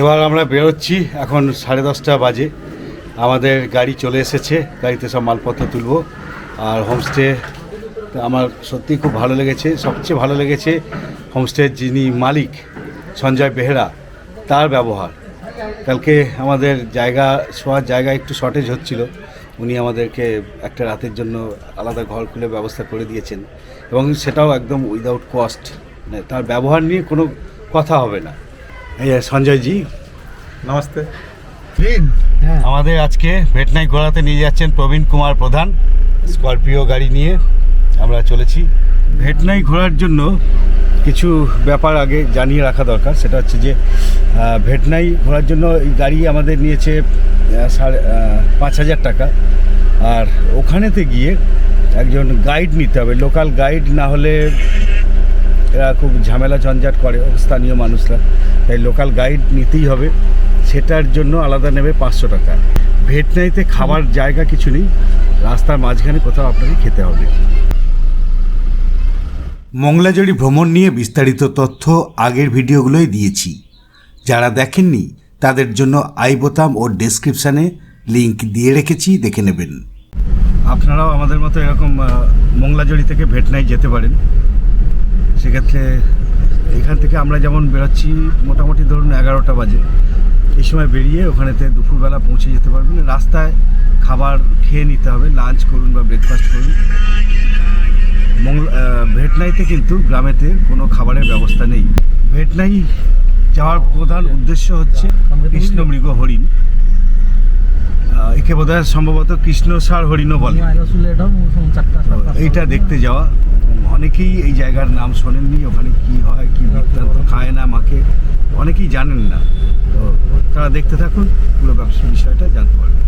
এবার আমরা বেরোচ্ছি, এখন সাড়ে দশটা বাজে। আমাদের গাড়ি চলে এসেছে, গাড়িতে সব মালপত্র তুলব। আর হোমস্টে, আমার সত্যি খুব ভালো লেগেছে, সবচেয়ে ভালো লেগেছে হোমস্টের যিনি মালিক, সঞ্জয় বেহরা, তার ব্যবহার। কালকে আমাদের জায়গা, শোয়ার জায়গা একটু শর্টেজ হচ্ছিল, উনি আমাদেরকে একটা রাতের জন্য আলাদা ঘর খুলে ব্যবস্থা করে দিয়েছেন। এবং সেটাও একদম উইদাউট কস্ট মানে তার ব্যবহার নিয়ে কোনো কথা হবে না। সঞ্জয়জি নমস্তে। আমাদের আজকে ভেটনাই ঘোরাতে নিয়ে যাচ্ছেন প্রবীণ কুমার প্রধান স্করপিও গাড়ি নিয়ে আমরা চলেছি। ভেটনাই ঘোরার জন্য কিছু ব্যাপার আগে জানিয়ে রাখা দরকার সেটা হচ্ছে যে ভেটনাই ঘোরার জন্য এই গাড়ি আমাদের নিয়েছে সাড়ে পাঁচ হাজার টাকা। আর ওখানেতে গিয়ে একজন গাইড নিতে হবে লোকাল গাইড না হলে এরা খুব ঝামেলা ঝঞ্ঝাট করে স্থানীয় মানুষরা। তাই লোকাল গাইড নিতেই হবে। সেটার জন্য আলাদা নেবে পাঁচশো টাকা। ভেটনাইতে খাবার জায়গা কিছু নেই। রাস্তার মাঝখানে কোথাও আপনাকে খেতে হবে। মংলাজড়ি ভ্রমণ নিয়ে বিস্তারিত তথ্য আগের ভিডিওগুলোই দিয়েছি। যারা দেখেননি তাদের জন্য আই বোতাম ও ডেসক্রিপশানে লিংক দিয়ে রেখেছি দেখে নেবেন। আপনারাও আমাদের মতো এরকম মংলাজড়ি থেকে ভেটনাই যেতে পারেন। সেক্ষেত্রে এখান থেকে আমরা যেমন বেরোচ্ছি মোটামুটি ধরুন এগারোটা বাজে। এই সময় বেরিয়ে ওখানেতে দুপুরবেলা পৌঁছে যেতে পারবেন। রাস্তায় খাবার খেয়ে নিতে হবে লাঞ্চ করুন বা ব্রেকফাস্ট করুন। আহ, ভেটনাইতে কিন্তু গ্রামেতে কোনো খাবারের ব্যবস্থা নেই। ভেটনাই যাওয়ার প্রধান উদ্দেশ্য হচ্ছে কৃষ্ণ মৃগ হরিণ। একে বোধহয় সম্ভবত কৃষ্ণসার হরিণ বলে। এইটা দেখতে যাওয়া। অনেকেই এই জায়গার নাম শোনেননি ওখানে কি হয় কি বৃত্তান্ত খায় না মাকে অনেকেই জানেন না। তো তারা দেখতে থাকুন পুরো ব্যবসা বিষয়টা জানতে পারবেন।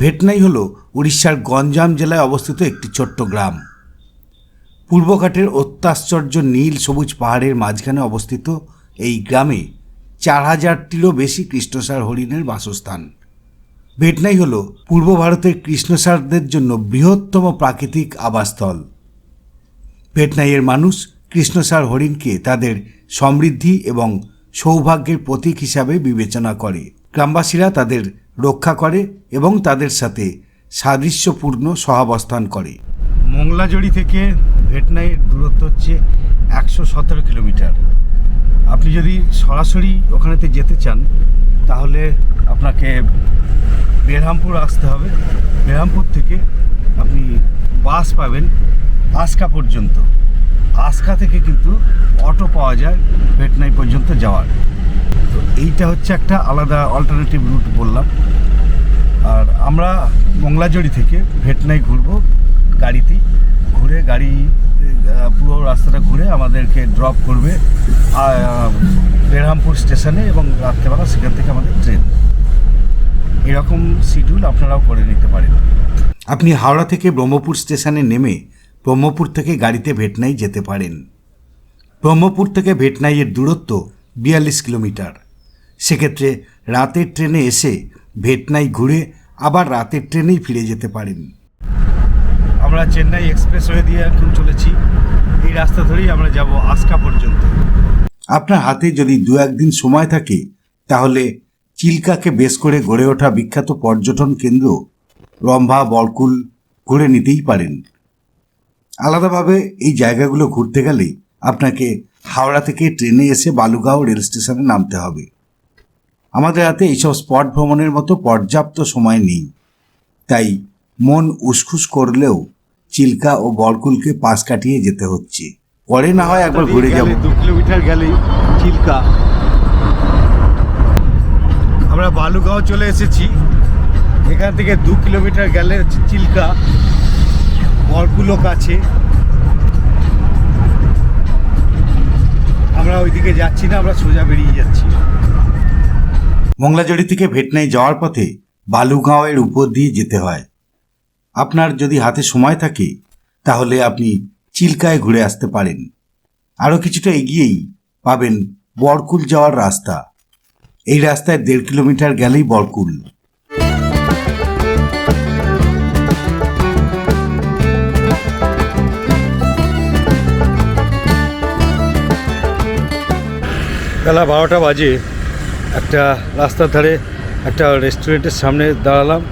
ভেটনাই হল উড়িষ্যার গঞ্জাম জেলায় অবস্থিত একটি ছোট্ট গ্রাম। পূর্বঘাটের অত্যাশ্চর্য নীল সবুজ পাহাড়ের মাঝখানে অবস্থিত এই গ্রামে চার হাজারটিরও বেশি কৃষ্ণসার হরিণের বাসস্থান। ভেটনাই হল পূর্ব ভারতের কৃষ্ণসারদের জন্য বৃহত্তম প্রাকৃতিক আবাসস্থল। ভেটনাইয়ের মানুষ কৃষ্ণসার হরিণকে তাদের সমৃদ্ধি এবং সৌভাগ্যের প্রতীক হিসাবে বিবেচনা করে। গ্রামবাসীরা তাদের রক্ষা করে এবং তাদের সাথে সাদৃশ্যপূর্ণ সহাবস্থান করে। মংলাজড়ি থেকে ভেটনাইয়ের দূরত্ব হচ্ছে একশো সতেরো কিলোমিটার। আপনি যদি সরাসরি ওখানেতে যেতে চান, তাহলে আপনাকে বেরহামপুর আসতে হবে। বেরহামপুর থেকে আপনি বাস পাবেন আস্কা পর্যন্ত। আস্কা থেকে কিন্তু অটো পাওয়া যায় ভেটনাই পর্যন্ত যাওয়ার। তো এইটা হচ্ছে একটা আলাদা অল্টারনেটিভ রুট বললাম। আর আমরা মংলাজড়ি থেকে ভেটনাই ঘুরবো গাড়িতেই। ঘুরে গাড়ি পুরো রাস্তাটা ঘুরে আমাদেরকে ড্রপ করবে বেরহামপুর স্টেশনে এবং রাত্রেবেলা সেখান থেকে আমাদের ট্রেন এরকম শিডিউল আপনারাও করে নিতে পারেন। আপনি হাওড়া থেকে ব্রহ্মপুর স্টেশনে নেমে ব্রহ্মপুর থেকে গাড়িতে ভেটনাই যেতে পারেন। ব্রহ্মপুর থেকে ভেটনাইয়ের দূরত্ব বিয়াল্লিশ কিলোমিটার। সেক্ষেত্রে রাতের ট্রেনে এসে ভেটনাই ঘুরে আবার রাতের ট্রেনেই ফিরে যেতে পারেন। আমরা চেন্নাই এক্সপ্রেসওয়ে দিয়ে এখন চলেছি। এই রাস্তা ধরেই আমরা যাব আস্কা পর্যন্ত। আপনার হাতে যদি দু একদিন সময় থাকে, তাহলে চিল্কাকে বেশ করে গড়ে ওঠা বিখ্যাত পর্যটন কেন্দ্র রম্ভা, বরকুল ঘুরে নিতেই পারেন। আলাদাভাবে এই জায়গাগুলো ঘুরতে গেলে আপনাকে হাওড়া থেকে ট্রেনে এসে বালুগাঁও রেল স্টেশনে নামতে হবে। আমাদের হাতে এইসব স্পট ভ্রমণের মতো পর্যাপ্ত সময় নেই। তাই মন উসখুস করলেও চিল্কা ও বরকুলকে পাশ কাটিয়ে যেতে হচ্ছে। পরে না হয় একবার ঘুরে যাব। দু কিলোমিটার গেলেই চিল্কা। আমরা বালুগাঁও চলে এসেছি। এখান থেকে দু কিলোমিটার গেলে চিল্কা। বরকুলো আছে আমরা ওইদিকে যাচ্ছি না, আমরা সোজা বেরিয়ে যাচ্ছি। মংলাজড়ি থেকে ভেটনাই যাওয়ার পথে বালুগাঁওয়ের উপর দিয়ে যেতে হয়। আপনার যদি হাতে সময় থাকে, তাহলে আপনি চিল্কায় ঘুরে আসতে পারেন। আরও কিছুটা এগিয়েই পাবেন বরকুল যাওয়ার রাস্তা। এই রাস্তায় দেড় কিলোমিটার গেলেই বরকুল। বেলা বারোটা বাজে। একটা রাস্তার ধারে একটা রেস্টুরেন্টের সামনে দাঁড়ালাম।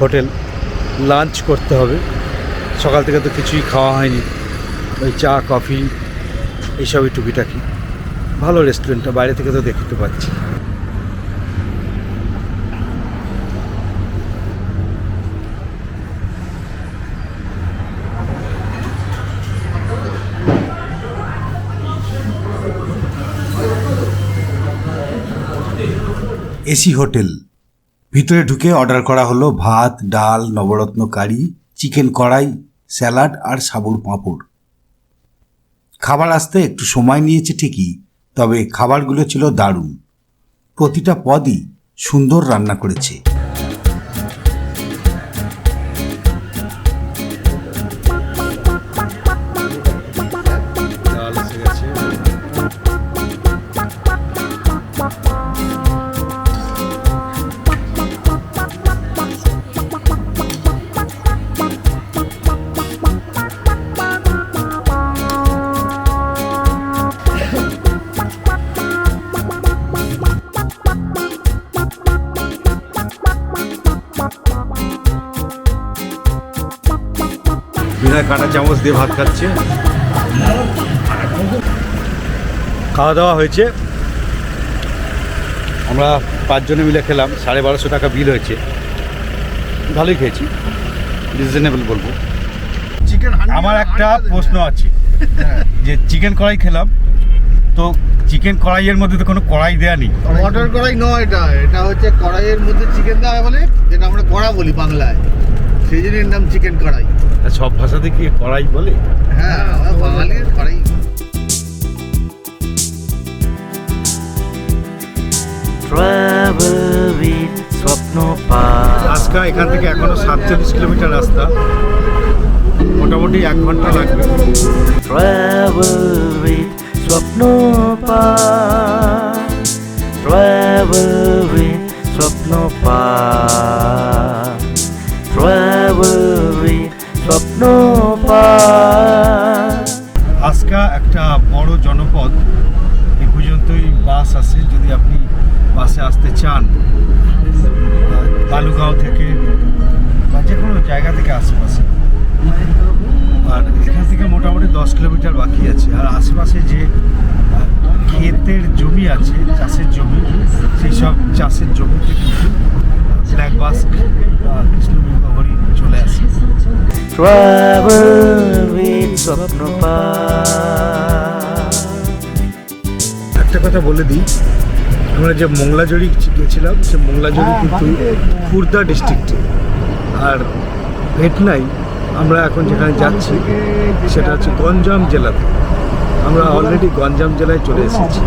হোটেল। লাঞ্চ করতে হবে। সকাল থেকে তো কিছুই খাওয়া হয়নি। ওই চা, কফি, এইসবই টুকিটাকি। ভালো রেস্টুরেন্টটা। বাইরে থেকে তো দেখতে পাচ্ছি। AC hotel. ভিতরে ঢুকে অর্ডার করা হলো ভাত, ডাল, নবরত্ন কারি, চিকেন কড়াই, স্যালাড আর সাবুর পাঁপড়। খাবার আসতে একটু সময় নিয়েছে ঠিকই, তবে খাবারগুলো ছিল দারুণ। প্রতিটা পদই সুন্দর রান্না করেছে। কাঁটা চামচ দিয়ে ভাত খাচ্ছে। খাওয়া দাওয়া হয়েছে। আমরা পাঁচজনে মিলে খেলাম সাড়ে বারোশো টাকা বিল হয়েছে। ভালোই খেয়েছি রিজনেবল বলব। চিকেন আমার একটা প্রশ্ন আছে যে চিকেন কড়াই খেলাম তো চিকেন কড়াইয়ের মধ্যে তো কোনো কড়াই দেয়া নেই। মটর কড়াই নয় এটা এটা হচ্ছে কড়াইয়ের মধ্যে চিকেন দেওয়া বলে যেটা আমরা কড়া বলি বাংলায়। সেই জন্য এর নাম চিকেন কড়াই। তা সব ভাষাতে কি কড়াই বলে? হ্যাঁ বাঙালির কড়াই। Travel আজকা এখান থেকে এখনও সাতচল্লিশ কিলোমিটার রাস্তা। মোটামুটি এক ঘণ্টা লাগবে। Travel with Swapnopa. আজকা একটা বড় জনপদ এই পর্যন্তই বাস আছে, যদি আপনি বাসে আসতে চান, বালুগাঁও থেকে বা যে কোনো জায়গা থেকে আশেপাশে। আর এখান থেকে মোটামুটি দশ কিলোমিটার বাকি আছে। আর আশেপাশে যে ক্ষেতের জমি আছে, চাষের জমি, সেই সব চাষের জমিতে কিন্তু ব্ল্যাক বাস চলে আসে. একটা কথা বলে দিই আমরা যে মোংলাজড়ি গেছিলাম সে মোংলাজড়ি কিন্তু খুর্দা ডিস্ট্রিক্টে আর ভেটনাই আমরা এখন যেখানে যাচ্ছি সেটা হচ্ছে গঞ্জাম জেলাতে। আমরা অলরেডি গঞ্জাম জেলায় চলে এসেছি।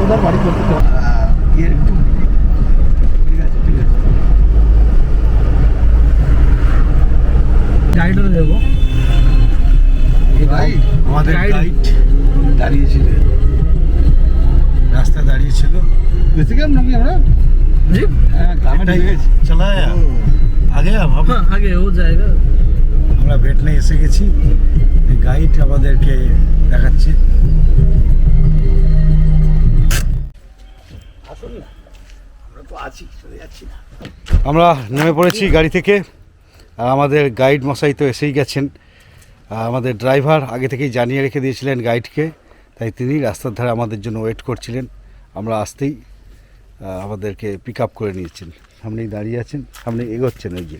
আমাদের গাইড দাঁড়িয়েছিল রাস্তায় দাঁড়িয়েছিল বেশি গেলাম নাকি আমরা চলা আগে हम आगे हो जाएगा আমরা ভেটনে এসে গেছি গাইড আমাদেরকে দেখাচ্ছে আমরা নেমে পড়েছি গাড়ি থেকে আর আমাদের গাইড মশাই তো এসেই গেছেন আর আমাদের ড্রাইভার আগে থেকেই জানিয়ে রেখে দিয়েছিলেন গাইডকে, তাই তিনি রাস্তার ধারে আমাদের জন্য ওয়েট করছিলেন। আমরা আসতেই আমাদেরকে পিক আপ করে নিয়েছেন। সামনেই দাঁড়িয়ে আছেন সামনে এগোচ্ছেন ওই যে।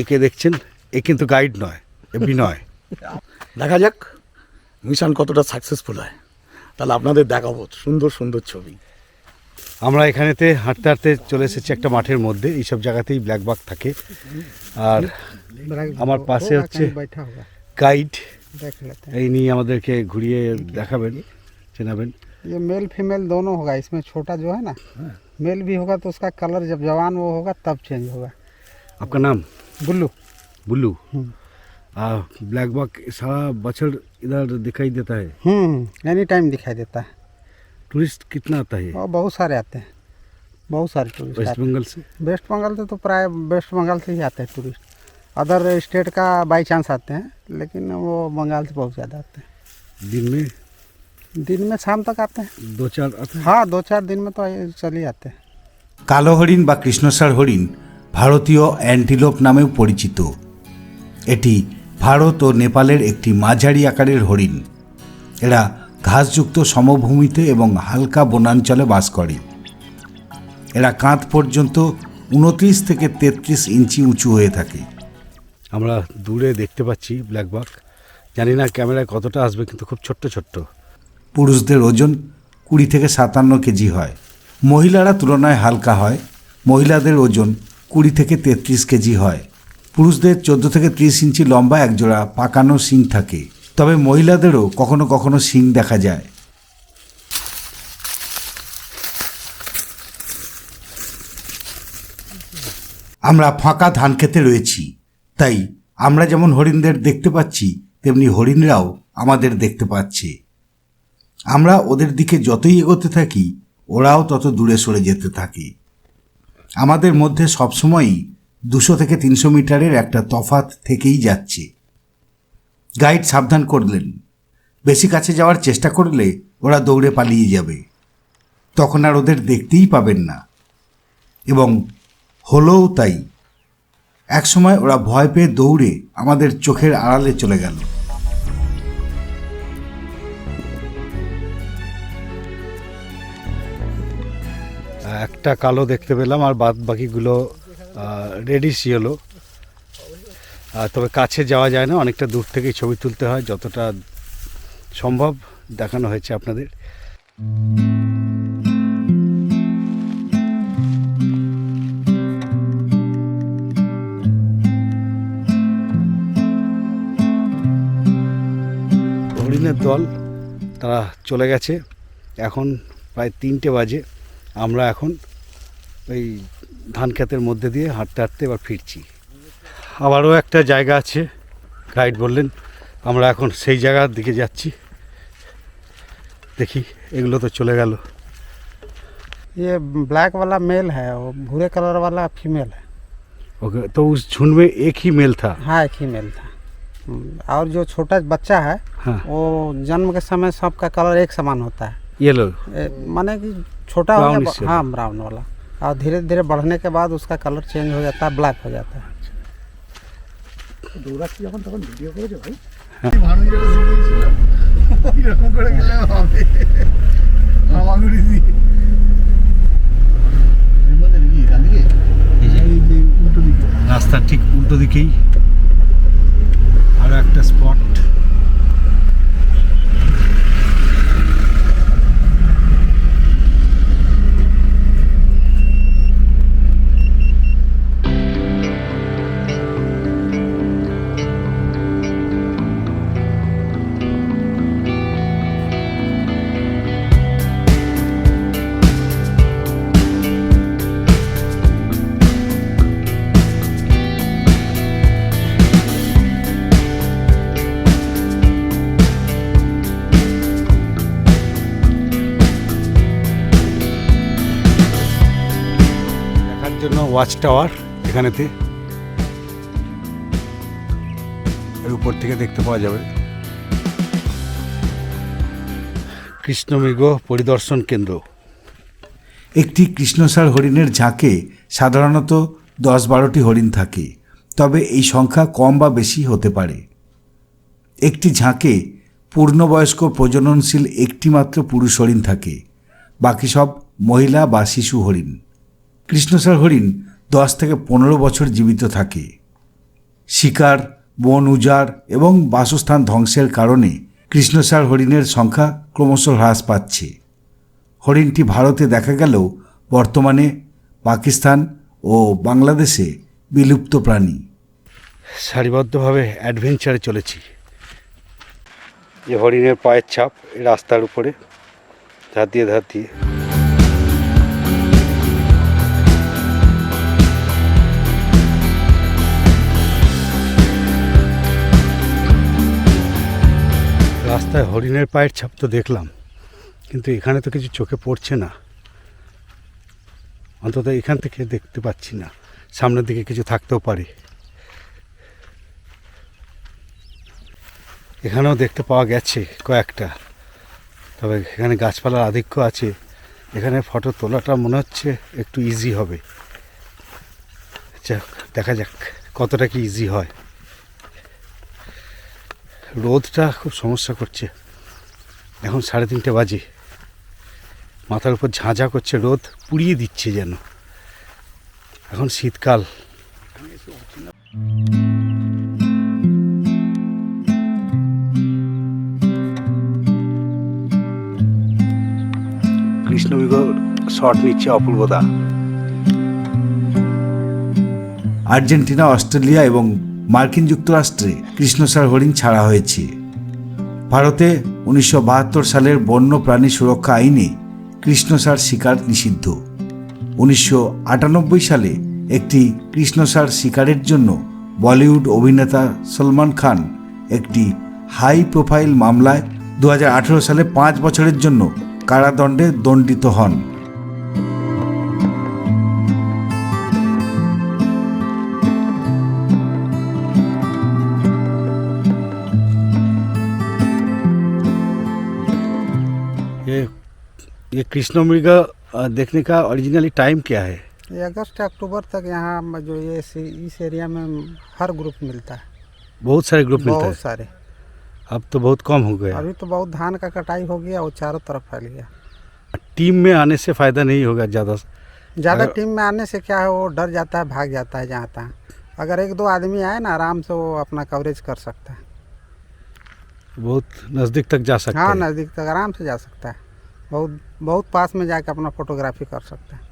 একে দেখছেন, এ কিন্তু গাইড নয় এমনি নয় দেখা যাক, মিশন কতটা সাকসেসফুল হয়। তাহলে আপনাদের দেখাবো, সুন্দর সুন্দর ছবি। আমরা এখানেতে হাঁটতে হাঁটতে চলে এসেছি একটা মাঠের মধ্যে এইসব জায়গাতেই ব্ল্যাক বাগ থাকে আর আমার পাশে হচ্ছে গাইড देख लेते हैं এই নিয়ে আমাদেরকে ঘুরিয়ে দেখাবেন চেনাবেন ये मेल फीमेल दोनों होगा इसमें छोटा जो है ना मेल भी होगा तो उसका कलर जब जवान वो होगा तब चेंज होगा आपका नाम बुल्लू बुल्लू हम्म। आ, ब्लैक बक सारा बछड़ इधर दिखाई देता है हम्म एनी टाइम दिखाई देता है टूरिस्ट कितना आता है और बहुत सारे आते हैं बहुत सारे टूरिस्ट वेस्ट आते हैं बंगाल से वेस्ट बंगाल से तो प्राय वेस्ट बंगाल से ही आते हैं टूरिस्ट अदर स्टेट का बाई चांस आते हैं लेकिन वो बंगाल से बहुत ज़्यादा आते हैं दिन में दिन में शाम तक आते हैं दो चार आते हैं हाँ दो चार दिन में तो ये चल ही आते हैं কালো হরিণ বা কৃষ্ণসার হরিণ ভারতীয় অ্যান্টিলোপ নামেও পরিচিত এটি ভারত ও নেপালের একটি মাঝারি আকারের হরিণ এরা ঘাসযুক্ত সমভূমিতে এবং হালকা বনাঞ্চলে বাস করে। এরা কাঁধ পর্যন্ত উনত্রিশ থেকে তেত্রিশ ইঞ্চি উঁচু হয়ে থাকে। আমরা দূরে দেখতে পাচ্ছি ব্ল্যাক বাক জানি না ক্যামেরায় কতটা আসবে কিন্তু খুব ছোট্ট ছোট্ট। পুরুষদের ওজন কুড়ি থেকে সাতান্ন কেজি হয়। মহিলারা তুলনায় হালকা হয়। মহিলাদের ওজন কুড়ি থেকে তেত্রিশ কেজি হয়। পুরুষদের চোদ্দ থেকে ত্রিশ ইঞ্চি লম্বা একজোড়া পাকানো শিং থাকে। তবে মহিলাদেরও কখনো কখনো শিং দেখা যায়। আমরা ফাঁকা ধান খেতে রয়েছি, তাই আমরা যেমন হরিণদের দেখতে পাচ্ছি, তেমনি হরিণরাও আমাদের দেখতে পাচ্ছে। আমরা ওদের দিকে যতই এগোতে থাকি, ওরাও তত দূরে সরে যেতে থাকে। আমাদের মধ্যে সবসময়ই দুশো থেকে তিনশো মিটারের একটা তফাত থেকেই যাচ্ছে। গাইড সাবধান করলেন। বেশি কাছে যাওয়ার চেষ্টা করলে ওরা দৌড়ে পালিয়ে যাবে। তখন আর ওদের দেখতেই পাবেন না। এবং হলোও তাই। একসময় ওরা ভয় পেয়ে দৌড়ে আমাদের চোখের আড়ালে চলে গেল। একটা কালো দেখতে পেলাম আর বাদ বাকিগুলো রেডিশ ইয়েলো তবে কাছে যাওয়া যায় না, অনেকটা দূর থেকেই ছবি তুলতে হয়, যতটা সম্ভব দেখানো হয়েছে আপনাদের। হরিণের দল, তারা চলে গেছে। এখন প্রায় তিনটে বাজে, আমরা এখন ওই ধান ক্ষেতের মধ্যে দিয়ে হাঁটতে হাঁটতে এবার ফিরছি। আবারও একটা জায়গা আছে গাইড বললেন আমরা এখন সেই জায়গার দিকে যাচ্ছি দেখি এগুলো তো চলে গেল ये ब्लैक वाला मेल है वो भूरे कलर वाला फीमेल है ओके तो उस झुंड में एक ही मेल था हाँ एक ही मेल था हम्म, और जो छोटा बच्चा है हाँ वो जन्म के समय सबका कलर एक समान होता है ये लो ए, माने कि छोटा हो Brownish गया हाँ ब्राउन वाला और धीरे धीरे बढ़ने के बाद उसका कलर चेंज हो जाता है ब्लैक हो जाता है দৌড়াচ্ছি যখন তখন ভিডিও করেছ ভাই। শিখিয়েছিলাম এরকম করে গেলে হবে। দিয়ে? রাস্তার ঠিক উল্টো দিকেই আরও একটা স্পট। ওয়াচ টাওয়ার এখানেতে। এর উপর থেকে দেখতে পাওয়া যাবে। কৃষ্ণমৃগ পরিদর্শন কেন্দ্র। একটি কৃষ্ণসার হরিণের ঝাঁকে সাধারণত দশ বারোটি হরিণ থাকে, তবে এই সংখ্যা কম বা বেশি হতে পারে। একটি ঝাঁকে পূর্ণবয়স্ক প্রজননশীল একটি মাত্র পুরুষ হরিণ থাকে, বাকি সব মহিলা বা শিশু হরিণ। কৃষ্ণসার হরিণ দশ থেকে পনেরো বছর জীবিত থাকে। শিকার বন উজাড় এবং বাসস্থান ধ্বংসের কারণে কৃষ্ণসার হরিণের সংখ্যা ক্রমশ হ্রাস পাচ্ছে। হরিণটি ভারতে দেখা গেলেও বর্তমানে পাকিস্তান ও বাংলাদেশে বিলুপ্ত প্রাণী। সারিবদ্ধভাবে অ্যাডভেঞ্চারে চলেছি। যে হরিণের পায়ের ছাপ এই রাস্তার উপরে ধার দিয়ে ধার দিয়ে রাস্তায় হরিণের পায়ের ছাপ তো দেখলাম, কিন্তু এখানে তো কিছু চোখে পড়ছে না। অন্তত এখান থেকে দেখতে পাচ্ছি না, সামনের দিকে কিছু থাকতেও পারে। এখানেও দেখতে পাওয়া গেছে কয়েকটা, তবে এখানে গাছপালার আধিক্য আছে। এখানে ফটো তোলাটা মনে হচ্ছে একটু ইজি হবে। দেখা যাক কতটা কি ইজি হয়। রোদটা খুব সমস্যা করছে। এখন সাড়ে তিনটে বাজে। মাথার উপর ঝাঁঝা করছে রোদ, পুড়িয়ে দিচ্ছে যেন। এখন শীতকাল। কৃষ্ণবিগর শট নিচ্ছে অপূর্বতা আর্জেন্টিনা, অস্ট্রেলিয়া এবং মার্কিন যুক্তরাষ্ট্রে কৃষ্ণসার হরিণ ছাড়া হয়েছে। ভারতে উনিশশো বাহাত্তর সালের বন্য প্রাণী সুরক্ষা আইনে কৃষ্ণসার শিকার নিষিদ্ধ। উনিশশো আটানব্বই সালে একটি কৃষ্ণসার শিকারের জন্য বলিউড অভিনেতা সলমান খান একটি হাই প্রোফাইল মামলায় দু হাজার আঠেরো সালে পাঁচ বছরের জন্য কারাদণ্ডে দণ্ডিত হন। ये कृष्ण मृगा देखने का ओरिजिनली टाइम क्या है? ये अगस्त अक्टूबर तक यहाँ जो ये इस- एरिया में हर ग्रुप मिलता है। बहुत सारे ग्रुप मिलता बहुत सारे। अब तो बहुत कम हो गया। अभी तो बहुत धान का कटाई हो गया वो चारों तरफ़ फैल गया। टीम में आने से फ़ायदा नहीं होगा ज़्यादा। ज़्यादा टीम में आने से क्या है वो डर जाता है भाग जाता है जहाँ तहाँ। अगर एक दो आदमी आए ना आराम से वो अपना कवरेज कर सकता है। बहुत नज़दीक तक जा सकते हाँ हैं। नज़दीक तक आराम से जा सकता है। बहुत बहुत पास में जाके अपना फोटोग्राफी कर सकता है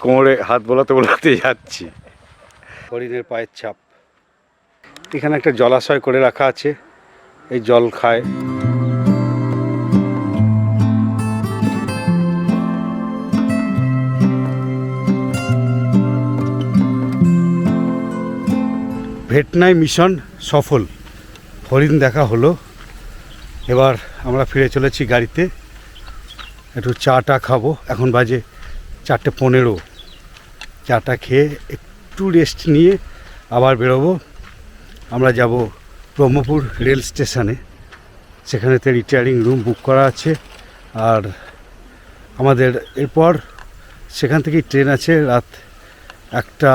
কোমরে হাত বোলাতে বোলাতে যাচ্ছি হরিণের পায়ের ছাপ এখানে একটা জলাশয় করে রাখা আছে এই জল খায় ভেটনাই মিশন সফল হরিণ দেখা হলো এবার আমরা ফিরে চলেছি গাড়িতে। একটু চাটা খাব। এখন বাজে চারটে পনেরো। চাটা খেয়ে একটু রেস্ট নিয়ে আবার বেরোবো। আমরা যাব ব্রহ্মপুর রেল স্টেশনে। সেখানেতে রিটায়ারিং রুম বুক করা আছে। আর আমাদের এরপর সেখান থেকেই ট্রেন আছে রাত একটা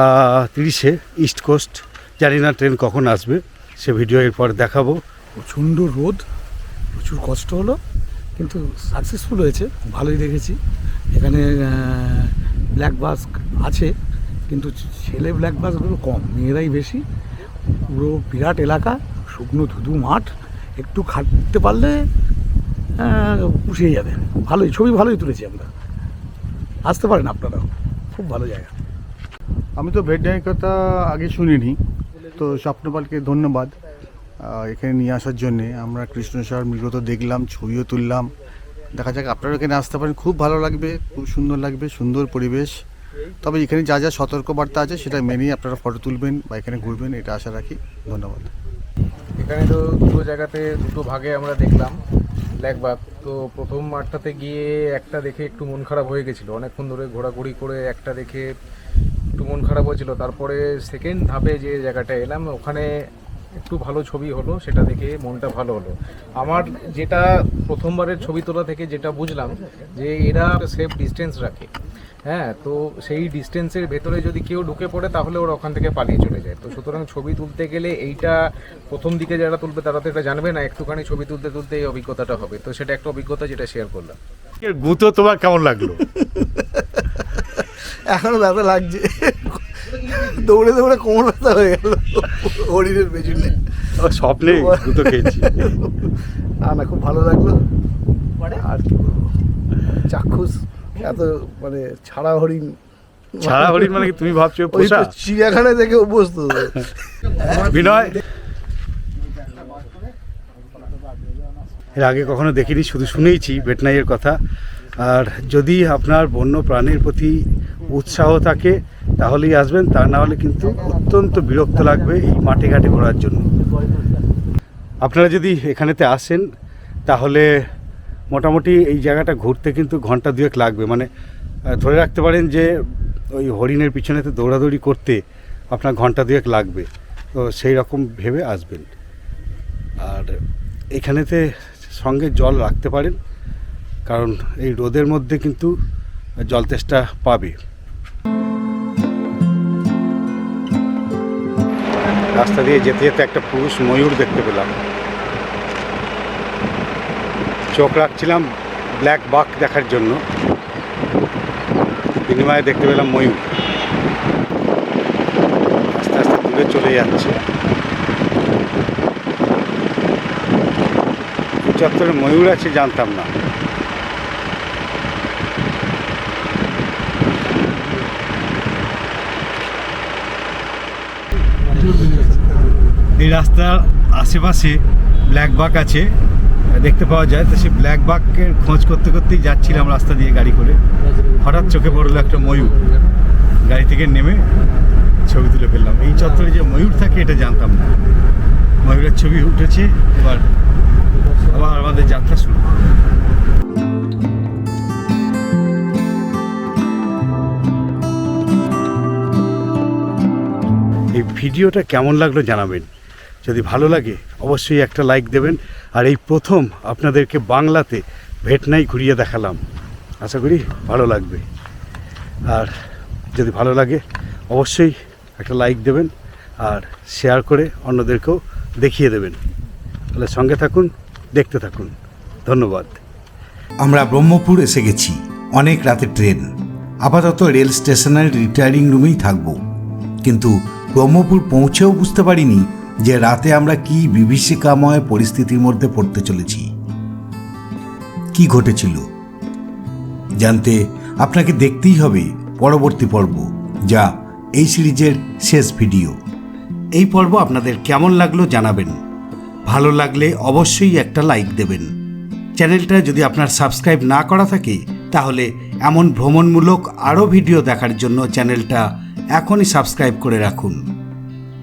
তিরিশে ইস্ট কোস্ট জানি না ট্রেন কখন আসবে। সে ভিডিও এরপর দেখাবো। প্রচণ্ড রোদ। প্রচুর কষ্ট হলো, কিন্তু সাকসেসফুল হয়েছে, ভালোই দেখেছি। এখানে ব্ল্যাক বাস আছে, কিন্তু ছেলে ব্ল্যাক বাসগুলো কম, মেয়েরাই বেশি। পুরো বিরাট এলাকা, শুকনো ধুধু মাঠ, একটু খাটতে পারলে পুষিয়ে যাবে। ভালোই, ছবি ভালোই তুলেছি আমরা। আসতে পারেন আপনারাও, খুব ভালো জায়গা। আমি তো ভেটনারির কথা আগে শুনিনি, তো স্বপ্নপালকে ধন্যবাদ। এখানে নিয়ে আসার জন্যে আমরা কৃষ্ণসার মৃগ তো দেখলাম, ছবিও তুললাম। দেখা যাক আপনারা এখানে আসতে পারেন। খুব ভালো লাগবে, খুব সুন্দর লাগবে, সুন্দর পরিবেশ। তবে এখানে যা যা সতর্কবার্তা আছে সেটা মেনেই আপনারা ফটো তুলবেন বা এখানে ঘুরবেন, এটা আশা রাখি। ধন্যবাদ। এখানে তো দুটো জায়গাতে দুটো ভাগে আমরা দেখলাম ব্ল্যাকবাগ তো প্রথম মাঠটাতে গিয়ে একটা দেখে একটু মন খারাপ হয়ে গেছিল। অনেকক্ষণ ধরে ঘোরাঘুরি করে একটা দেখে একটু মন খারাপ হয়েছিল। তারপরে সেকেন্ড ধাপে যে জায়গাটা এলাম, ওখানে একটু ভালো ছবি হলো সেটা দেখে মনটা ভালো হলো। আমার যেটা প্রথমবারের ছবি তোলা থেকে যেটা বুঝলাম যে এরা সেফ ডিস্টেন্স রাখে। হ্যাঁ তো সেই ডিস্টেন্সের ভেতরে যদি কেউ ঢুকে পড়ে তাহলে ওরা ওখান থেকে পালিয়ে চলে যায়। তো সুতরাং ছবি তুলতে গেলে এইটা প্রথম দিকে যারা তুলবে তারা তো এটা জানবে না একটুখানি ছবি তুলতে তুলতে এই অভিজ্ঞতাটা হবে। তো সেটা একটা অভিজ্ঞতা যেটা শেয়ার করলাম। গুতো তোমার কেমন লাগল? এখনও ব্যথা লাগছে। দৌড়ে দৌড়ে কোমর ব্যথা হয়ে গেল। হরিণের পেছনে। স্বপ্নে গুতো খেয়েছি। না না খুব ভালো লাগল। আর কি বলব? চাক্ষুষ এত মানে ছাড়া হরিণ। ছাড়া হরিণ মানে কি তুমি ভাবছ পোষা তো চিড়িয়াখানায় থেকে অভ্যস্ত। বিনয়? এর আগে কখনো দেখিনি শুধু শুনেইছি ভেটনাইয়ের কথা। আর যদি আপনার বন্য প্রাণীর প্রতি উৎসাহ থাকে, তাহলেই আসবেন। তা না হলে কিন্তু অত্যন্ত বিরক্ত লাগবে এই মাঠে ঘাটে ঘোরার জন্য। আপনারা যদি এখানেতে আসেন, তাহলে মোটামুটি এই জায়গাটা ঘুরতে কিন্তু ঘণ্টা দুয়েক লাগবে। মানে ধরে রাখতে পারেন যে, ওই হরিণের পিছনেতে দৌড়াদৌড়ি করতে আপনার ঘণ্টা দুয়েক লাগবে। তো সেই রকম ভেবে আসবেন। আর এখানেতে সঙ্গে জল রাখতে পারেন। কারণ এই রোদের মধ্যে কিন্তু জল তেষ্টা পাবে। রাস্তা দিয়ে যেতে যেতে একটা পুরুষ ময়ূর দেখতে পেলাম। চোখ রাখছিলাম ব্ল্যাক বাক দেখার জন্য। বিনিময়ে দেখতে পেলাম ময়ূর। আস্তে আস্তে দূরে চলে যাচ্ছে। চত্বরে ময়ূর আছে জানতাম না। এই রাস্তার আশেপাশে ব্ল্যাক বাক আছে, দেখতে পাওয়া যায়। তো সেই ব্ল্যাক বাকের খোঁজ করতে করতেই যাচ্ছিলাম রাস্তা দিয়ে গাড়ি করে। হঠাৎ চোখে পড়ল একটা ময়ূর। গাড়ি থেকে নেমে ছবি তুলে ফেললাম। এই চত্বরে যে ময়ূর থাকে, এটা জানতাম না। ময়ূরের ছবি উঠেছে, এবার আবার আমাদের যাত্রা শুরু। এই ভিডিওটা কেমন লাগল জানাবেন? যদি ভালো লাগে, অবশ্যই একটা লাইক দেবেন। আর এই প্রথম আপনাদেরকে বাংলাতে ভেটনাই ঘুরিয়ে দেখালাম। আশা করি ভালো লাগবে। আর যদি ভালো লাগে, অবশ্যই একটা লাইক দেবেন আর শেয়ার করে অন্যদেরকেও দেখিয়ে দেবেন। তাহলে সঙ্গে থাকুন, দেখতে থাকুন। ধন্যবাদ। আমরা ব্রহ্মপুর এসে গেছি। অনেক রাতে ট্রেন। আপাতত রেল স্টেশনের রিটায়ারিং রুমেই থাকব। কিন্তু ব্রহ্মপুর পৌঁছেও বুঝতে পারিনি যে রাতে আমরা কি বিভীষিকাময় পরিস্থিতির মধ্যে পড়তে চলেছি? কি ঘটেছিল? জানতে আপনাকে দেখতেই হবে পরবর্তী পর্ব, যা এই সিরিজের শেষ ভিডিও। এই পর্ব আপনাদের কেমন লাগল জানাবেন। ভালো লাগলে অবশ্যই একটা লাইক দেবেন। চ্যানেলটা যদি আপনার সাবস্ক্রাইব না করা থাকে, তাহলে এমন ভ্রমণমূলক আরও ভিডিও দেখার জন্য চ্যানেলটা এখনই সাবস্ক্রাইব করে রাখুন।